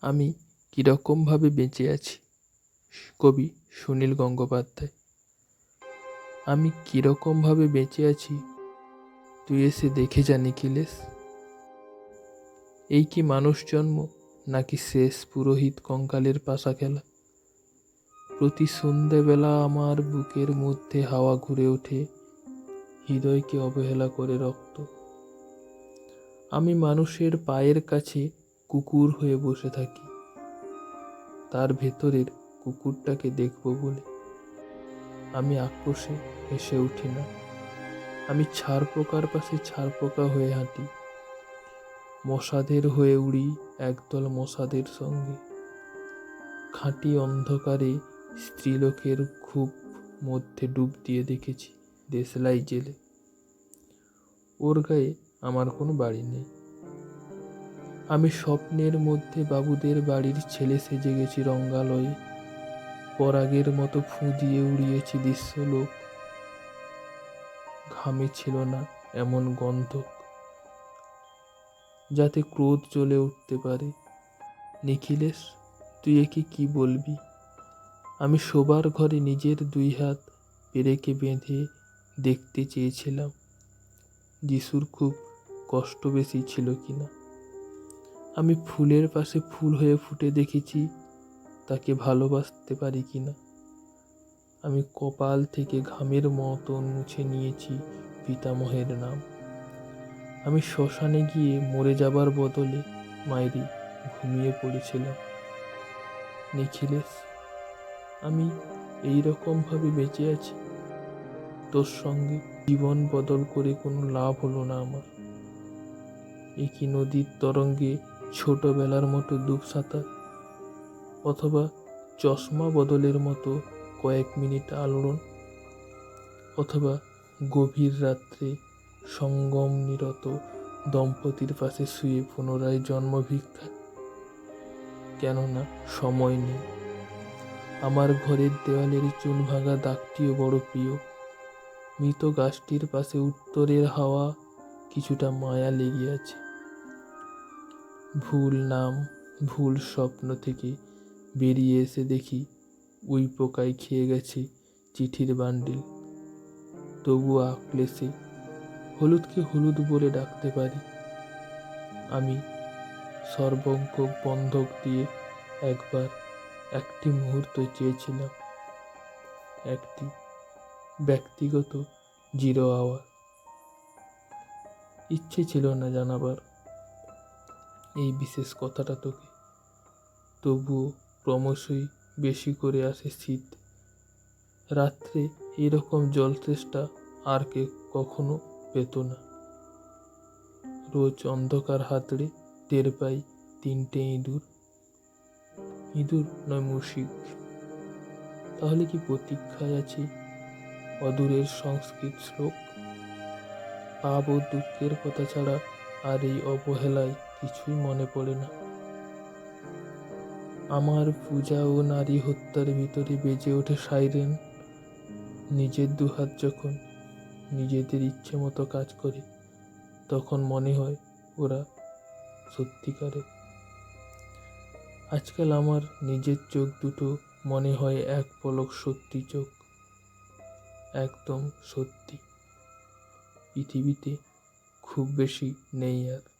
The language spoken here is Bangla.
আমি কীরকমভাবে বেঁচে আছি? কবি সুনীল গঙ্গোপাধ্যায়। আমি কীরকমভাবে বেঁচে আছি? তুই এসে দেখে যা, নিখিলেশ। এই কি মানুষ জন্ম, নাকি শেষ পুরোহিত কঙ্কালের পাশা খেলা? প্রতি সন্ধেবেলা আমার বুকের মধ্যে হাওয়া ঘুরে ওঠে, হৃদয়কে অবহেলা করে রক্ত। আমি মানুষের পায়ের কাছে কুকুর হয়ে বসে থাকি। তার ভেতরের কুকুরটাকে দেখব বলে। আমি আক্রোশে হেসে উঠি না। আমি ছাড় পোকার পাশে ছাড় পোকা হয়ে হাঁটি। মশাদের হয়ে উড়ি একদল মশাদের সঙ্গে। খাঁটি অন্ধকারে স্ত্রীলোকের খুব মধ্যে ডুব দিয়ে দেখেছি, দেশলাই জেলে। ওর গায়ে আমার কোনো বাড়ি নেই। আমি স্বপ্নের মধ্যে বাবুদের বাড়ির ছেলে সেজে গেছি রঙ্গালয়ে। পরাগের মতো ফুঁ দিয়ে উড়িয়েছি দৃশ্যলোক ঘামে ছিল না এমন গন্ধ। যাতে ক্রোধ জ্বলে উঠতে পারে। নিখিলেশ, তুই একে কি বলবি? আমি শোবার ঘরে নিজের দুই হাত পেরেকে বেঁধে দেখতে চেয়েছিলাম। যিশুর খুব কষ্ট বেশি ছিল কিনা। আমি ফুলের পাশে ফুল হয়ে ফুটে দেখেছি, তাকে ভালোবাসতে পারি কি না? আমি কপাল থেকে ঘামের মতন মুছে নিয়েছি পিতামহের নাম। আমি শ্মশানে গিয়ে মরে যাবার বদলে মায়েরি ঘুমিয়ে পড়েছিলাম। নিখিলেশ, আমি এই রকমভাবে বেঁচে আছি। তোর সঙ্গে জীবন বদল করে কোনো লাভ হলো না আমার। একই নদীর তরঙ্গে ছোটবেলার মতো সাঁতার অথবা চশমা বদলের মতো কয়েক মিনিট আলোড়ন অথবা গভীর রাত্রে সঙ্গম নিরত দম্পতির পাশে শুয়ে পুনরায় জন্ম ভিক্ষা কেননা সময় নেই। আমার ঘরের দেওয়ালের চুন ভাঙা দাগটিও বড় প্রিয়। মৃত গাছটির পাশে উত্তরের হাওয়া কিছুটা মায়া লেগে আছে। ভুল নাম, ভুল স্বপ্ন থেকে বেরিয়ে এসে দেখি উই পোকায় খেয়ে গেছে চিঠির বান্ডিল। তবুও আক্লেসে হলুদকে হলুদ বলে ডাকতে পারি। আমি সর্বঙ্ক বন্ধক দিয়ে একবার একটি মুহূর্ত চেয়েছিলাম। একটি ব্যক্তিগত জিরো আওয়ার। ইচ্ছে ছিল না জানাবার। এই বিশেষ কথাটা তোকে। তবুও ক্রমশই বেশি করে আসে শীত। রাত্রে এরকম জলতেষ্টা আর কে কখনো পেত না। রোজ অন্ধকার হাতড়ে টের পাই তিনটে ইঁদুর। ইঁদুর নয় মুশিক। তাহলে কি প্রতীক্ষায় আছে অদূরের সংস্কৃত শ্লোক? পাপ ও দুঃখের কথা ছাড়া আর এই অবহেলায় কিছুই মনে পড়ে না। আমার পূজা ও নারী হত্যার ভিতরে বেজে ওঠে সাইরেন। নিজের দুহাত যখন নিজেদের ইচ্ছে মতো কাজ করে, তখন মনে হয় ওরা সত্যিকারের। আজকাল আমার নিজের চোখ দুটো মনে হয় এক পলক সত্যি চোখ, একদম সত্যি। পৃথিবীতে খুব বেশি নেই আর।